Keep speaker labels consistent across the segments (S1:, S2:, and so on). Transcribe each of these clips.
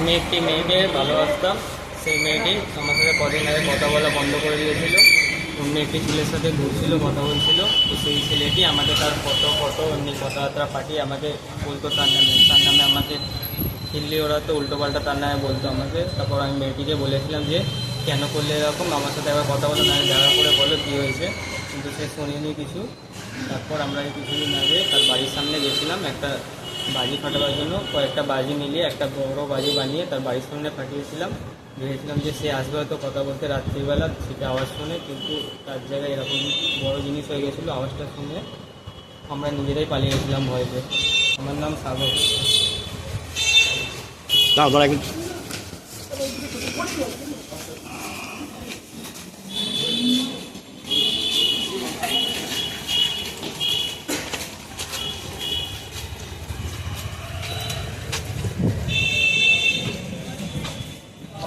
S1: আমি একটি মেয়েকে ভালোবাসতাম। সেই মেয়েটি আমার সাথে কদিন আগে কথা বলা বন্ধ করে দিয়েছিল। অন্য একটি ছেলের সাথে ঘুরছিল, কথা বলছিল। তো সেই ছেলেটি আমাকে তার ফটো ফটো এমনি কথাবার্তা পাঠিয়ে আমাকে বলতো তার নামে। তার নামে আমাকে হিল্লি ওরা তো উল্টোপাল্টা তার নামে বলতো আমাকে। তারপর আমি মেয়েটিকে বলেছিলাম যে, কেন করলে এরকম? আমার সাথে একবার কথা বলো, নাহলে দেখা করে বলো কী হয়েছে? কিন্তু সে শুনিনি কিছু। তারপর আমরা কিছুদিন আগে তার বাড়ির সামনে গেছিলাম। একটা বাজি ফাটাবার জন্য কয়েকটা বাজি মিলিয়ে একটা বড় বাজি বানিয়ে তার বাড়ির সামনে ফাটিয়েছিলাম। ভেবেছিলাম যে সে আসবে হয়তো কথা বলতে রাত্রিবেলা, সেটা আওয়াজ শুনে, কিন্তু তার জায়গায় এরকম বড় জিনিস হয়ে গেছিল আওয়াজটা শুনে। আমরা নিজেরাই পালিয়ে গেছিলাম ভয়তে আমার নাম সাগর।
S2: তারপর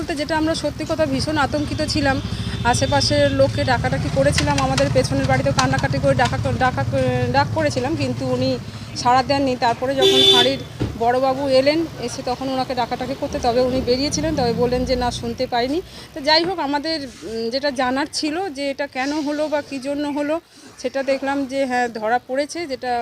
S3: বলতে যেটা আমরা সত্যি কথা ভীষণ আতঙ্কিত ছিলাম। আশেপাশের লোককে ডাকাডাকি করেছিলাম, আমাদের পেছনের বাড়িতে কান্নাকাটি করে ডাকা ডাকা ডাক করেছিলাম, কিন্তু উনি সাড়া দেননি। তারপরে যখন ফাঁড়ির বড়বাবু এলেন, এসে তখন ওনাকে ডাকাটাকি করতে তবে উনি বেরিয়েছিলেন, তবে বললেন যে, না, শুনতে পাইনি। তো যাই হোক, আমাদের যেটা জানার ছিল যে, এটা কেন হলো বা কী জন্য হলো, সেটা দেখলাম যে হ্যাঁ ধরা পড়েছে, যেটা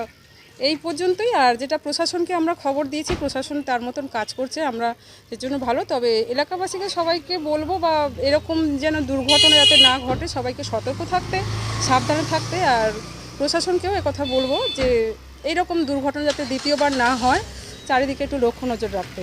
S3: এই পর্যন্তই। আর যেটা প্রশাসনকে আমরা খবর দিয়েছি, প্রশাসন তার মতন কাজ করছে, আমরা এর জন্য ভালো। তবে এলাকাবাসীকে সবাইকে বলব বা এরকম যেন দুর্ঘটনা যাতে না ঘটে, সবাইকে সতর্ক থাকতে, সাবধানে থাকতে। আর প্রশাসনকেও কথা বলব যে এইরকম দুর্ঘটনা যাতে দ্বিতীয়বার না হয়, চারিদিকে একটু লক্ষ্য নজর রাখতে।